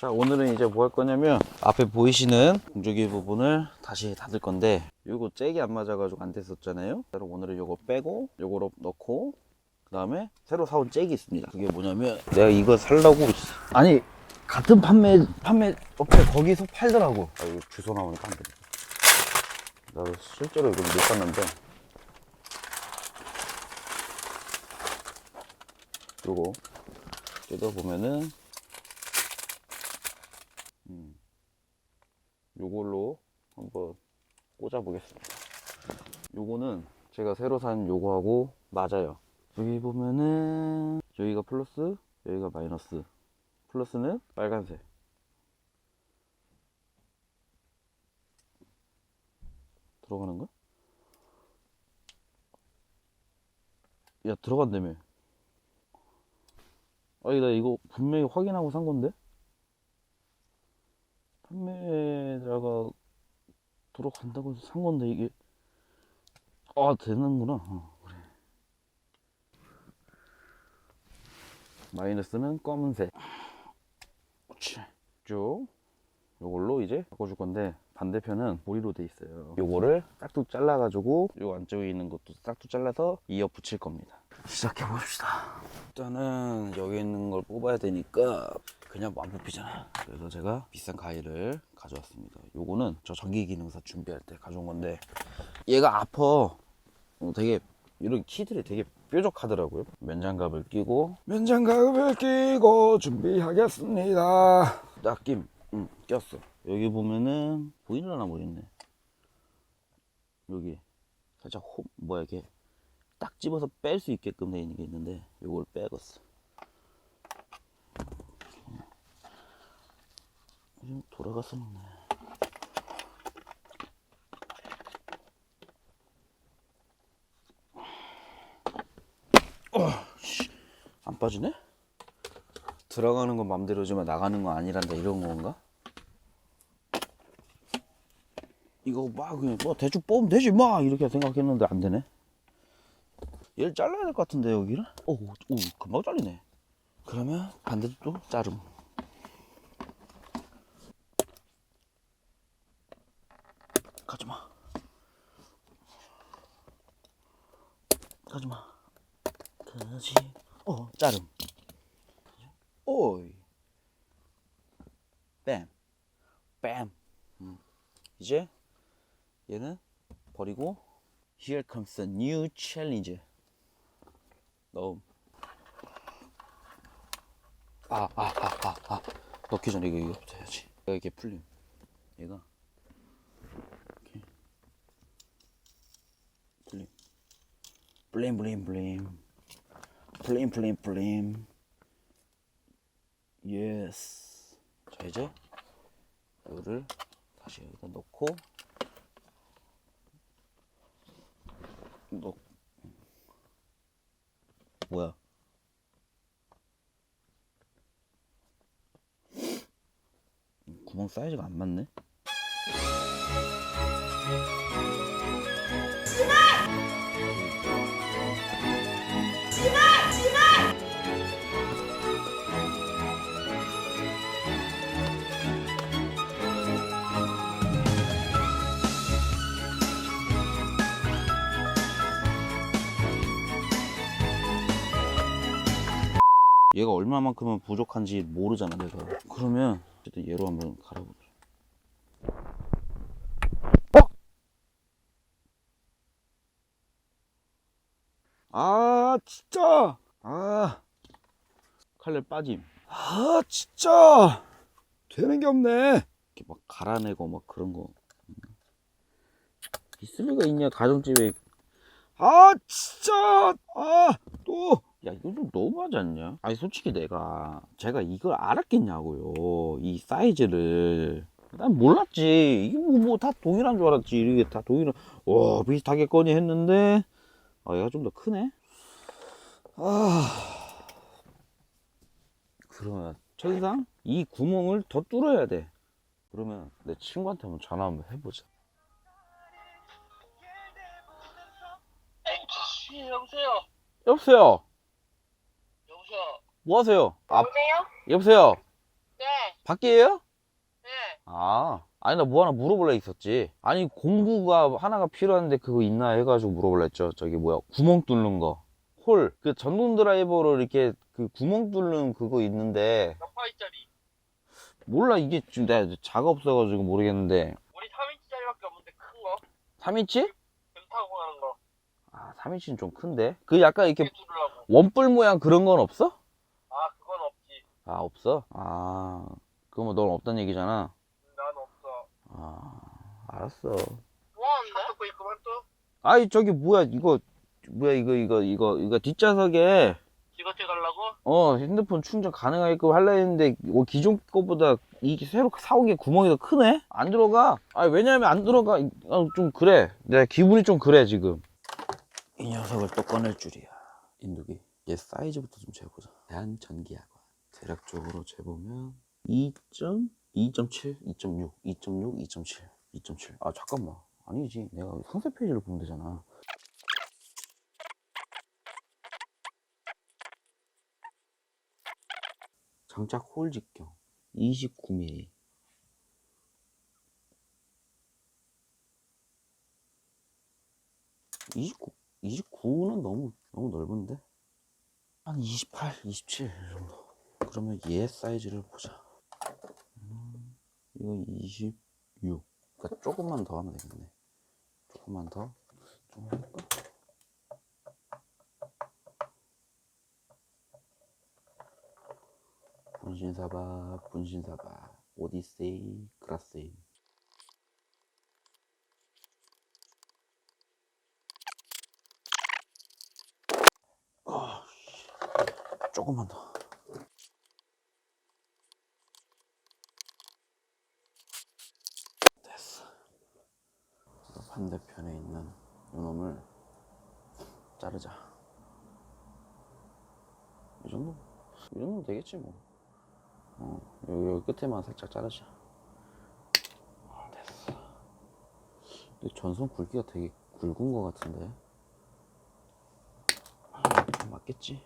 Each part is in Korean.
자 오늘은 이제 뭐 할 거냐면 앞에 보이시는 공조기 부분을 다시 닫을 건데 요거 잭이 안 맞아가지고 안 됐었잖아요? 그래서 오늘은 요거 빼고 요거로 넣고 그 다음에 새로 사온 잭이 있습니다. 그게 뭐냐면 내가 이거 살라고 아니 같은 판매 판매 업체 거기서 팔더라고. 아 이거 주소 나오니까 안 되겠다. 나도 실제로 이걸 못 샀는데. 요거 뜯어보면은 음, 요걸로 한번 꽂아 보겠습니다. 요거는 제가 새로 산 요거하고 맞아요. 여기 보면은 여기가 플러스 여기가 마이너스. 플러스는 빨간색. 들어가는 거야? 야 들어간다며. 아니 나 이거 분명히 확인하고 산 건데? 판매자가 들어간다고 해서 산 건데 이게. 아 되는구나. 어, 그래. 마이너스는 검은색. 쭉. 요걸로 이제 바꿔줄 건데 반대편은 보리로 돼 있어요. 요거를 싹둑 잘라 가지고 요 안쪽에 있는 것도 싹둑 잘라서 이어 붙일 겁니다. 시작해 봅시다. 일단은 여기 있는 걸 뽑아야 되니까 그냥 안 뽑히잖아 그래서 제가 비싼 가위를 가져왔습니다. 요거는 저 전기 기능사 준비할 때 가져온 건데 얘가 아파 어, 되게 이런 키들이 되게 뾰족하더라고요. 면장갑을 끼고 면장갑을 끼고 준비하겠습니다. 낚임. 응 꼈어. 여기 보면은 보이려나 모르겠네. 여기 살짝 호 뭐야 이게 딱 집어서 뺄 수 있게끔 돼 있는 게 있는데 요걸 빼갔어 좀 돌아갔었네 어, 씨, 안 빠지네? 들어가는 건 맘대로지만 나가는 건 아니란다 이런 건가? 이거 막 그냥 뭐 대충 뽑으면 되지 막 이렇게 생각했는데 안 되네. 얘를 잘라야 될 것 같은데 여기를? 오, 오 금방 잘리네. 그러면 반대도 또 자름. 가지마. 가지마. 그지. 어, 자름. 오이. 뺨. 뺨. 음. 이제 얘는 버리고 Here comes a new challenge. 넣음. 아, 아, 아, 아, 아. 넣기 전에 이거, 이거부터 해야지. 이렇게 풀림. 얘가. 이렇게. 풀림. 블림, 블림. 플레임, 플레임, 플레임. 예스. 자, 이제 이거를 다시 여기다 넣고 넣 뭐야? 구멍 사이즈가 안 맞네. 얘가 얼마만큼은 부족한지 모르잖아 내가. 그러면 어쨌든 얘로 한번 갈아보자 어? 아 진짜! 아. 칼날 빠짐. 아 진짜! 되는 게 없네. 이렇게 막 갈아내고 막 그런 거. 있을 리가 있냐 가정집에. 아 진짜! 아 또 야 이거 좀 너무하지 않냐? 아니 솔직히 내가 제가 이걸 알았겠냐고요 이 사이즈를. 난 몰랐지. 이게 뭐다 동일한 줄 알았지. 이게 다 동일한 와 비슷하겠거니 했는데. 아 얘가 좀 더 크네? 아. 그러면 천상 이 구멍을 더 뚫어야 돼. 그러면 내 친구한테 한번 전화 한번 해보자. 여보세요? 여보세요. 뭐 하세요? 아 여보세요? 여보세요 네. 밖에요? 네. 아, 아니 나 뭐 하나 물어볼라 했었지. 아니 공구가 하나가 필요한데 그거 있나 해가지고 물어볼라 했죠. 저기 뭐야 구멍 뚫는 거. 홀. 그 전동 드라이버로 이렇게 그 구멍 뚫는 그거 있는데 몇 파이짜리? 몰라 이게 지금 내가 자가 없어가지고 모르겠는데 우리 3인치짜리밖에 없는데 큰 거? 3인치? 뱀 타고 가는 거. 아 3인치는 좀 큰데. 그 약간 이렇게 이렇게 뚫으려고. 원뿔 모양 그런 건 없어? 아, 없어? 아 그러면 넌 없단 얘기잖아. 난 없어. 아 알았어. 뭐 하는데? 뜯고 있구만 또. 아이 저기 뭐야 이거 뭐야 이거 이거 이거 이거 뒷좌석에 이거 떼달라고? 어 핸드폰 충전 가능하게끔 하려 했는데 뭐 기존 거보다 이게 새로 사온 게 구멍이 더 크네? 안 들어가. 아 왜냐면 안 들어가. 아, 좀 그래. 내가 기분이 좀 그래 지금. 이 녀석을 또 꺼낼 줄이야. 인두기. 얘 사이즈부터 좀 재보자. 대한전기학원. 대략적으로 재보면 2.2.7, 2.6, 2.6, 2.7, 2.7. 아 잠깐만. 아니지. 내가 상세 페이지를 보면 되잖아. 장착 홀 직경 29mm. (29) 29는 너무 너무 넓은데 한 28, 27 정도 그러면 얘 사이즈를 보자. 음, 이거 26 그러니까 조금만 더 하면 되겠네. 조금만 더 좀 할까? 분신사바 분신사바. 오디세이 그라세이. 아, 씨. 조금만 더 반대편에 있는 요놈을 자르자 이 정도? 이 정도면 되겠지 뭐 어, 여기, 여기 끝에만 살짝 자르자. 아, 됐어. 근데 전선 굵기가 되게 굵은 것 같은데. 아, 맞겠지?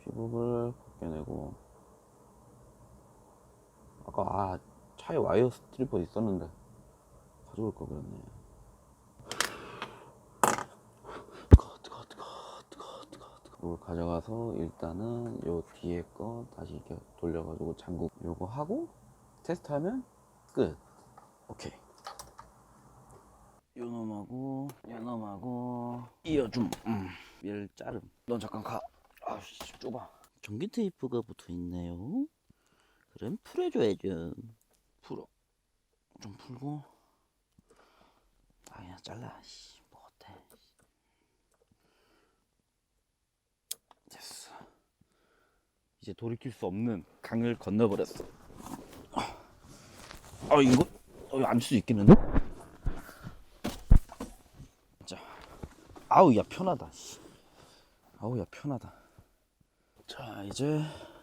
피부를 벗겨내고. 아까, 아, 차에 와이어 스트리퍼 있었는데. 가져올 걸 그랬네. 이걸 가져가서 일단은 요 뒤에 거 다시 이렇게 돌려가지고 잠국 요거 하고 테스트하면 끝 오케이 요 놈하고 요 놈하고 이어줌 음. 얘를 자름 넌 잠깐 가 아씨 좁아 전기 테이프가 붙어있네요 그럼 풀어줘야죠 풀어 좀 풀고 아 그냥 잘라 씨, 뭐 어때 됐어. 이제 돌이킬 수 없는 강을 건너버렸어. 아 이거 어, 앉을 수 있겠는데? 자, 아우 야 편하다. 씨. 아우 야 편하다. 자 이제 씨,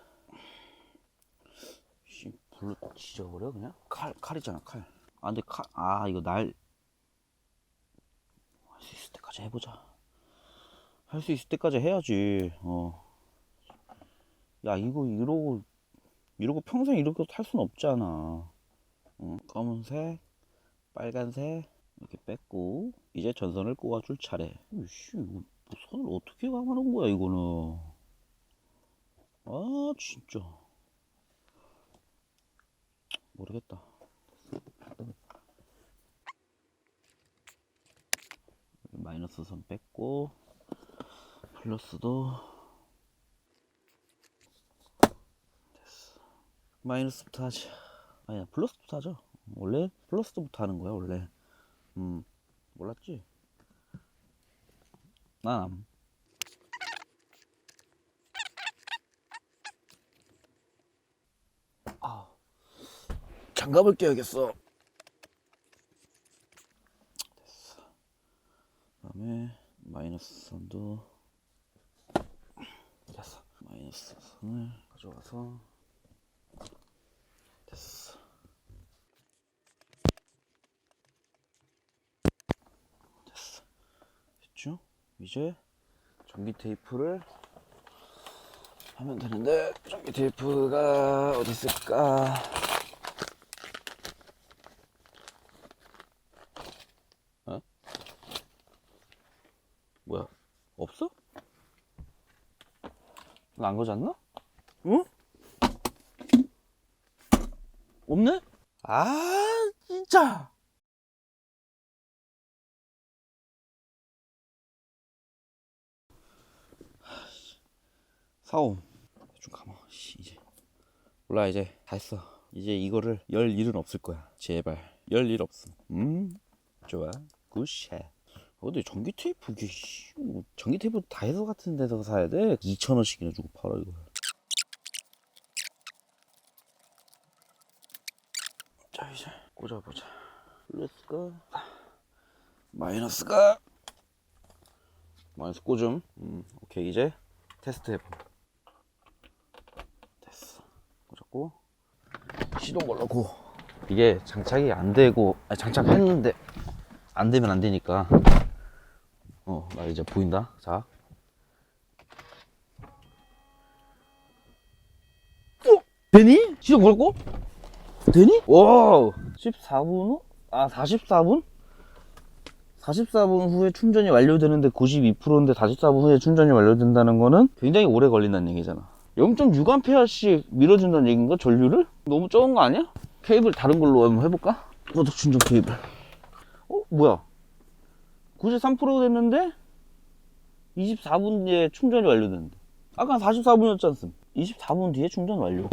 불로 지져버려 그냥? 칼 칼이잖아 칼. 아 근데 칼 아 이거 날 할 수 있을 때까지 해보자. 할 수 있을 때까지 해야지. 어. 야, 이거 이러고 이러고 평생 이렇게 탈 수는 없잖아. 어, 검은색, 빨간색 이렇게 뺐고 이제 전선을 꽂아줄 차례. 이씨, 이거 뭐 선을 어떻게 감아놓은 거야 이거는? 아, 진짜 모르겠다. 마이너스 선 뺐고 플러스도 됐어. 마이너스부터 하자. 아니야 플러스부터 하자. 원래 플러스부터 하는 거야 원래. 음 몰랐지? 난 장갑을 껴야겠어. 그다음에 마이너스 선도 됐어. 마이너스 선을 가져와서 됐어. 됐어. 됐죠? 이제 전기 테이프를 하면 되는데 전기 테이프가 어디 있을까? 어? 뭐야? 없어? 이거 안 가져왔나? 응? 없네? 아 진짜. 사옴 좀 가만 씨, 이제. 몰라 이제 다 했어. 이제 이거를 열 일은 없을 거야. 제발. 열 일 없음. 음 좋아. 굿샷. 어, 근데 전기 테이프 이게 씨, 뭐 전기 테이프 다이소 같은 데서 사야 돼? 2,000원씩이나 주고 팔아 이거. 자 이제 꽂아보자. 플러스가 마이너스가 마이너스 꽂음 음, 오케이 이제 테스트 해보. 됐어. 꽂았고. 시동 걸라고. 이게 장착이 안 되고 아니, 장착했는데 안 되면 안 되니까 어 나 이제 보인다 자 어? 되니? 시동 걸고? 되니? 와 14분 후? 아 44분? 44분 후에 충전이 완료되는데 92%인데 44분 후에 충전이 완료된다는 거는 굉장히 오래 걸린다는 얘기잖아 0.6A씩 밀어준다는 얘기인가 전류를? 너무 적은 거 아니야? 케이블 다른 걸로 한번 해볼까? 고속 충전 케이블 어? 뭐야 93% 됐는데 24분 뒤에 충전이 완료되는데. 아까 44분이었지 않습 24분 뒤에 충전 완료.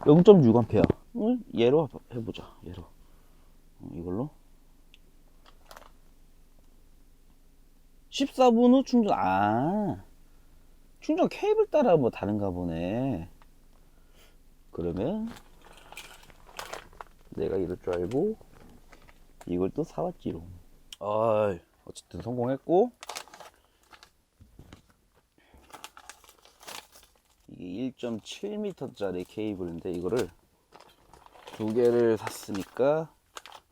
0.6A 응? 얘로 해보자 얘로. 어, 이걸로. 14분 후 충전 아 충전 케이블 따라 뭐 다른가 보네. 그러면 내가 이럴 줄 알고 이걸 또 사왔지롱. 아 어쨌든 성공했고 이게 1.7m짜리 케이블인데 이거를 두 개를 샀으니까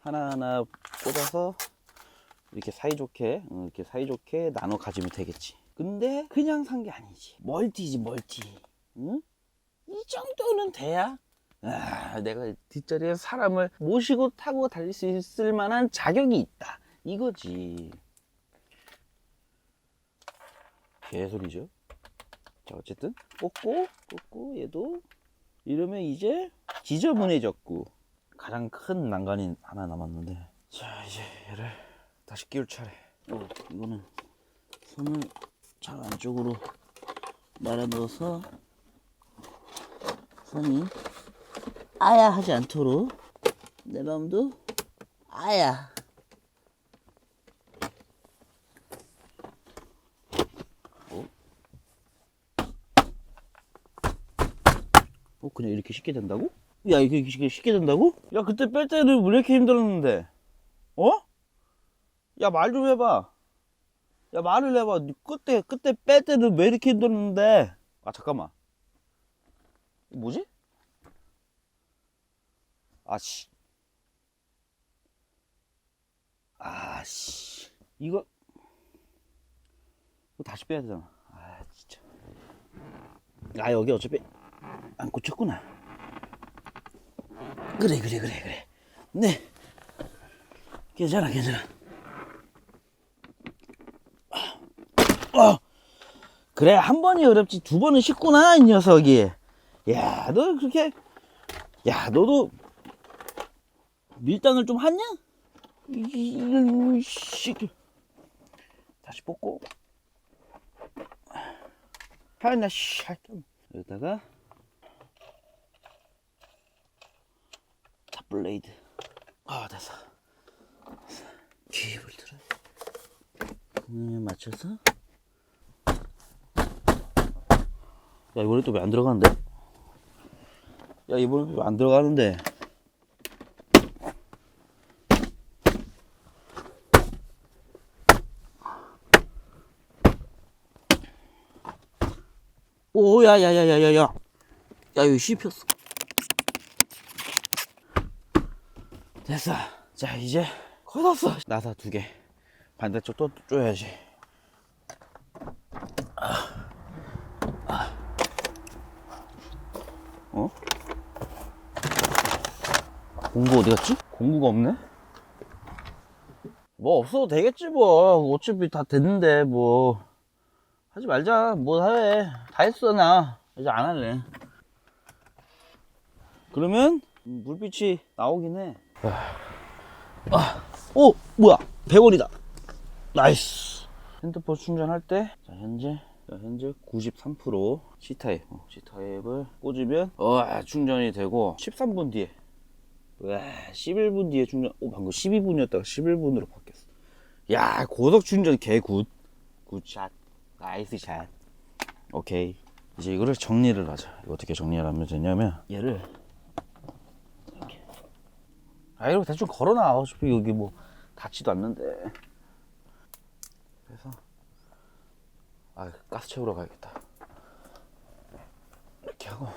하나하나 꽂아서 이렇게 사이좋게 어, 이렇게 사이좋게 나눠 가지면 되겠지. 근데 그냥 산 게 아니지. 멀티지 멀티. 응? 이 정도는 돼야 아, 내가 뒷자리에 사람을 모시고 타고 달릴 수 있을 만한 자격이 있다. 이거지 개소리죠 자 어쨌든 꽂고 꽂고 얘도 이러면 이제 지저분해졌고 가장 큰 난간이 하나 남았는데 자 이제 얘를 다시 끼울 차례. 어, 이거는 손을 잘 안쪽으로 말아 넣어서 손이 아야 하지 않도록 내 마음도 아야. 그냥 이렇게 쉽게 된다고? 야, 이게 쉽게, 쉽게 된다고? 야, 그때 뺄 때는 왜 이렇게 힘들었는데? 어? 야 말 좀 해봐 야 말을 해봐 니 그때 그때 뺄 때는 왜 이렇게 힘들었는데 아 잠깐만 뭐지? 아씨 아씨 이거 이거 다시 빼야 되잖아 아 진짜 아 여기 어차피 안 꽂혔구나. 그래 그래 그래 그래. 네. 괜찮아 괜찮아. 어. 그래 한 번이 어렵지 두 번은 쉽구나 이 녀석이. 야 너 그렇게 야 너도 밀당을 좀 하냐? 이씨 다시 뽑고. 하나 씨 여기다가 블레이드. 아 됐어 기입을 들어 그에 맞춰서. 야 이번에 또 왜 안 들어가는데? 야 이번에 왜 안 들어가는데? 오야야야야야야. 야 이거 씹혔어 됐어 자 이제 커졌어. 나사 두개 반대쪽 또 쪼야지 어? 공구 어디 갔지? 공구가 없네? 뭐 없어도 되겠지 뭐 어차피 다 됐는데 뭐 하지 말자 뭐 해. 다 했어 나 이제 안 할래 그러면 물빛이 나오긴 해 아, 오 뭐야? 100원이다. 나이스. 핸드폰 충전할 때 자, 현재 자, 현재 93% C타입. 어, C타입을 꽂으면 와 충전이 되고 13분 뒤에. 와 11분 뒤에 충전. 오 방금 12분이었다가 11분으로 바뀌었어. 야 고속 충전 개굿. 굿샷. 나이스 샷. 오케이. 이제 이거를 정리를 하자. 어떻게 정리를 하면 되냐면 얘를 아 이거 대충 걸어놔 어차피 여기 뭐 닿지도 않는데. 그래서 아 가스 채우러 가야겠다. 이렇게 하고